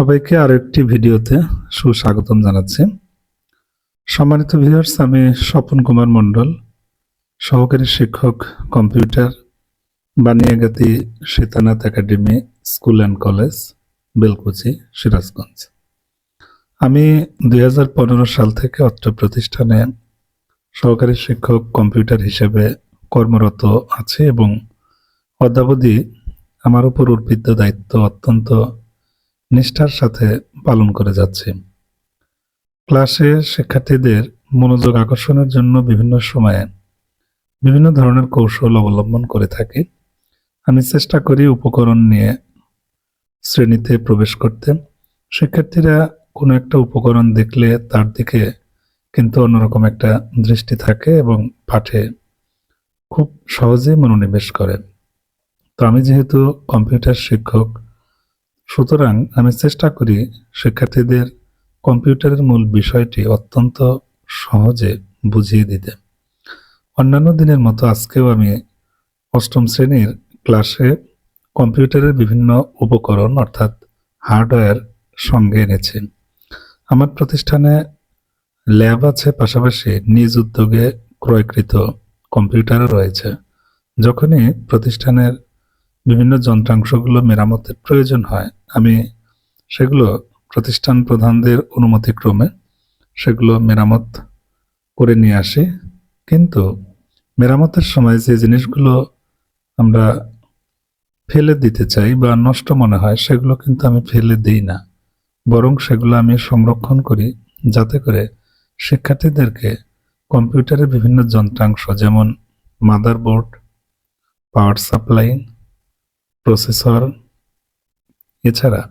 সবাইকে আরও একটি ভিডিওতে সুস্বাগতম জানাচ্ছি। সম্মানিত ভিউয়ার্স আমি স্বপন কুমার মণ্ডল, সহকারী শিক্ষক, computer, Baniagati Sitanath academy school and college, Belkuchi, Sirajganj. আমি দু হাজার পনেরো সাল থেকে অত্র প্রতিষ্ঠানে সহকারী শিক্ষক, কম্পিউটার হিসেবে কর্মরত আছি এবং অদ্যাবধি আমার উপর অর্পিত দায়িত্ব অত্যন্ত নিষ্ঠার সাথে পালন করে যাচ্ছি। ক্লাসে শিক্ষার্থীদের মনোযোগ আকর্ষণের জন্য বিভিন্ন সময়ে বিভিন্ন ধরনের কৌশল অবলম্বন করে থাকি। আমি চেষ্টা করি উপকরণ নিয়ে শ্রেণীতে প্রবেশ করতে। শিক্ষার্থীরা কোনো একটা উপকরণ দেখলে তার দিকে কিন্তু অন্যরকম একটা দৃষ্টি থাকে এবং পাঠে খুব সহজেই মনোনিবেশ করে। তো আমি যেহেতু কম্পিউটার শিক্ষক সুতরাং আমি চেষ্টা করি শিক্ষার্থীদের কম্পিউটারের মূল বিষয়টি অত্যন্ত সহজে বুঝিয়ে দিতে। অন্যান্য দিনের মতো আজকেও আমি অষ্টম শ্রেণির ক্লাসে কম্পিউটারের বিভিন্ন উপকরণ, অর্থাৎ হার্ডওয়্যার, সঙ্গে এনেছি। আমার প্রতিষ্ঠানে ল্যাব আছে, পাশাপাশি নিজ উদ্যোগে ক্রয়কৃত কম্পিউটারও রয়েছে। যখনই প্রতিষ্ঠানের বিভিন্ন যন্ত্রাংশগুলো মেরামতের প্রয়োজন হয়। আমি সেগুলো প্রতিষ্ঠান প্রধানদের অনুমতিক্রমে সেগুলো মেরামত করে নিয়ে আসি। কিন্তু মেরামতের সময় যে জিনিসগুলো আমরা ফেলে দিতে চাই বা নষ্ট মনে হয়, সেগুলো কিন্তু আমি ফেলে দিই না। বরং সেগুলো আমি সংরক্ষণ করি যাতে করে শিক্ষার্থীদেরকে কম্পিউটারের বিভিন্ন যন্ত্রাংশ যেমন মাদারবোর্ড, পাওয়ার সাপ্লাই প্রসেসর, এছাড়া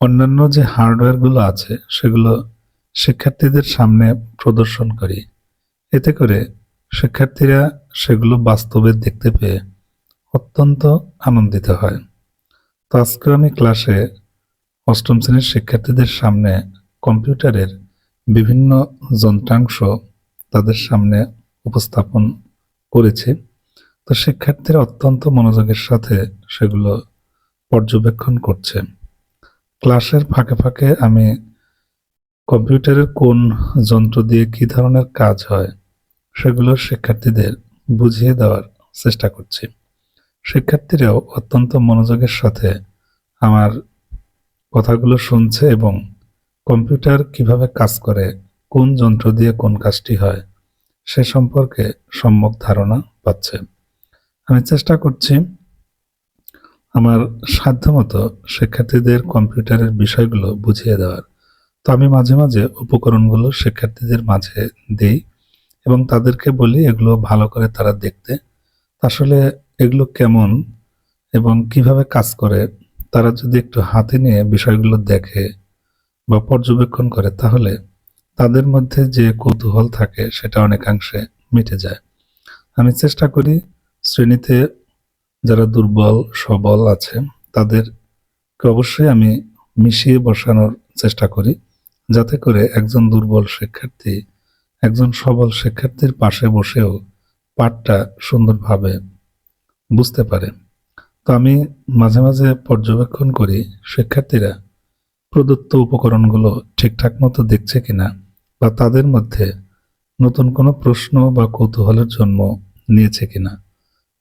অন্যান্য যে হার্ডওয়্যারগুলো আছে, সেগুলো শিক্ষার্থীদের সামনে প্রদর্শন করি। এতে করে শিক্ষার্থীরা সেগুলো বাস্তবে দেখতে পেয়ে অত্যন্ত আনন্দিত হয়। তো আজকে আমি ক্লাসে অষ্টম শ্রেণির শিক্ষার্থীদের সামনে কম্পিউটারের বিভিন্ন যন্ত্রাংশ তাদের সামনে উপস্থাপন করেছি। তো শিক্ষার্থীরা অত্যন্ত মনোযোগের সাথে সেগুলো পর্যবেক্ষণ করছে। ক্লাসের ফাঁকে ফাঁকে আমি কম্পিউটারের কোন যন্ত্র দিয়ে কি ধরনের কাজ হয়, সেগুলো শিক্ষার্থীদের বুঝিয়ে দেওয়ার চেষ্টা করছি। শিক্ষার্থীরাও অত্যন্ত মনোযোগের সাথে আমার কথাগুলো শুনছে এবং কম্পিউটার কীভাবে কাজ করে, কোন যন্ত্র দিয়ে কোন কাজটি হয়, সে সম্পর্কে সম্যক ধারণা পাচ্ছে। আমি চেষ্টা করছি আমার সাধ্যমতো শিক্ষার্থীদের কম্পিউটারের বিষয়গুলো বুঝিয়ে দেওয়ার। তো আমি মাঝে মাঝে উপকরণগুলো শিক্ষার্থীদের মাঝে দেই এবং তাদেরকে বলি এগুলো ভালো করে তারা দেখতে, আসলে এগুলো কেমন এবং কীভাবে কাজ করে, তারা যদি একটু হাতে নিয়ে বিষয়গুলো দেখে বা পর্যবেক্ষণ করে, তাহলে তাদের মধ্যে যে কৌতূহল থাকে সেটা অনেকাংশে মিটে যায়। আমি চেষ্টা করি শ্রেণীতে যারা দুর্বল, সবল আছে, তাদেরকে অবশ্যই আমি মিশিয়ে বসানোর চেষ্টা করি, যাতে করে একজন দুর্বল শিক্ষার্থী, একজন সবল শিক্ষার্থীর পাশে বসেও পাঠটা সুন্দরভাবে বুঝতে পারে। তো আমি মাঝে মাঝে পর্যবেক্ষণ করি, শিক্ষার্থীরা প্রদত্ত উপকরণগুলো ঠিকঠাক মতো দেখছে কিনা, বা তাদের মধ্যে নতুন কোনো প্রশ্ন বা কৌতূহলের জন্ম নিয়েছে কিনা।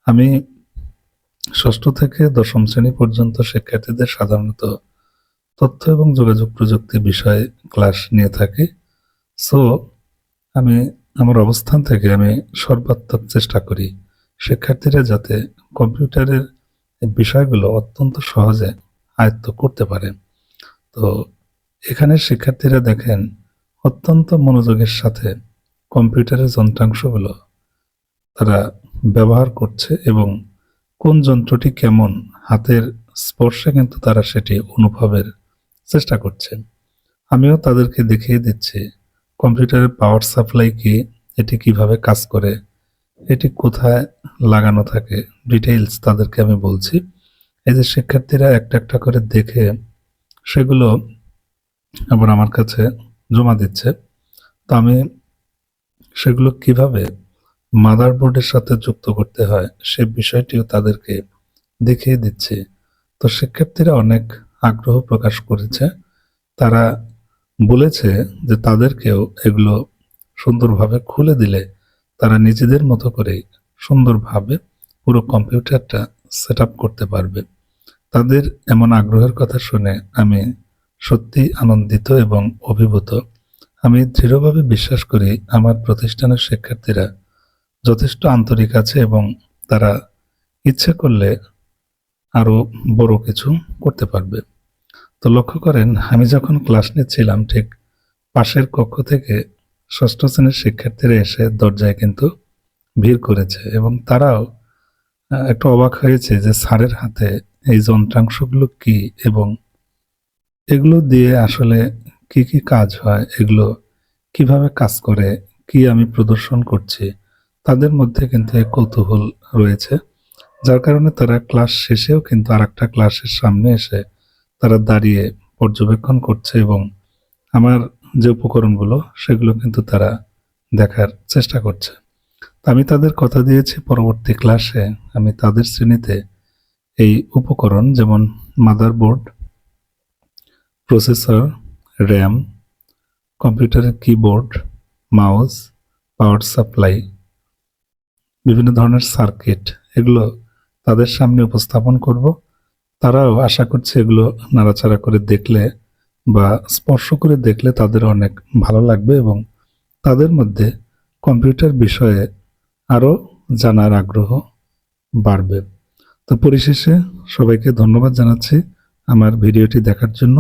আমি ষষ্ঠ থেকে দশম শ্রেণি পর্যন্ত শিক্ষার্থীদের সাধারণত তথ্য এবং যোগাযোগ প্রযুক্তি বিষয়ে ক্লাস নিয়ে থাকি। সো আমি, আমার অবস্থান থেকে আমি সর্বাত্মক চেষ্টা করি শিক্ষার্থীরা যাতে কম্পিউটারের বিষয়গুলো অত্যন্ত সহজে আয়ত্ত করতে পারে। তো, এখানে শিক্ষার্থীরা দেখেন অত্যন্ত মনোযোগের সাথে কম্পিউটারের যন্ত্রাংশগুলো তারা ব্যবহার করছে এবং কোন যন্ত্রটি কেমন হাতের স্পর্শে কিন্তু তারা সেটি অনুভবের চেষ্টা করছে। আমিও তাদেরকে দেখিয়ে দিচ্ছি, কম্পিউটারের পাওয়ার সাপ্লাই কি, এটি কীভাবে কাজ করে, এটি কোথায় লাগানো থাকে, ডিটেইলস তাদেরকে আমি বলছি। এই যে শিক্ষার্থীরা একটা একটা করে দেখে সেগুলো আবার আমার কাছে জমা দিচ্ছে। তো আমি সেগুলো কীভাবে মাদারবোর্ডের সাথে যুক্ত করতে হয়, সে বিষয়টিও তাদেরকে দেখিয়ে দিচ্ছি। তো শিক্ষার্থীরা অনেক আগ্রহ প্রকাশ করেছে। তারা বলেছে যে তাদেরকেও এগুলো সুন্দরভাবে খুলে দিলে তারা নিজেদের মতো করে সুন্দরভাবে পুরো কম্পিউটারটা সেট করতে পারবে। তাদের এমন আগ্রহের কথা শুনে আমি সত্যি আনন্দিত এবং অভিভূত। আমি দৃঢ়ভাবে বিশ্বাস করি আমার প্রতিষ্ঠানের শিক্ষার্থীরা যথেষ্ট আন্তরিক আছে এবং তারা ইচ্ছে করলে আরও বড় কিছু করতে পারবে। তো লক্ষ্য করেন, আমি যখন ক্লাস নিচ্ছিলাম, ঠিক পাশের কক্ষ থেকে ষষ্ঠ শ্রেণির শিক্ষার্থীরা এসে দরজায় কিন্তু ভিড় করেছে এবং তারাও একটু অবাক হয়েছে যে স্যারের হাতে এই যন্ত্রাংশগুলো কি এবং এগুলো দিয়ে আসলে কি কি কাজ হয়, এগুলো কীভাবে কাজ করে, কি আমি প্রদর্শন করছি তাদের মধ্যে কিন্তু এই কৌতূহল রয়েছে, যার কারণে তারা ক্লাস শেষেও কিন্তু আরেকটা ক্লাসের সামনে এসে তারা দাঁড়িয়ে পর্যবেক্ষণ করছে এবং আমার যে উপকরণগুলো, সেগুলো কিন্তু তারা দেখার চেষ্টা করছে। আমি তাদের কথা দিয়েছি, পরবর্তী ক্লাসে আমি তাদের শ্রেণীতে এই উপকরণ যেমন মাদারবোর্ড, প্রসেসর, র্যাম, কম্পিউটারের কিবোর্ড, মাউস, পাওয়ার সাপ্লাই বিভিন্ন ধরনের সার্কিট এগুলো তাদের সামনে উপস্থাপন করব। তারাও আশা করছে এগুলো নাড়াচাড়া করে দেখলে বা স্পর্শ করে দেখলে তাদের অনেক ভালো লাগবে এবং তাদের মধ্যে কম্পিউটার বিষয়ে আরও জানার আগ্রহ বাড়বে। তো পরিশেষে সবাইকে ধন্যবাদ জানাচ্ছি আমার ভিডিওটি দেখার জন্য।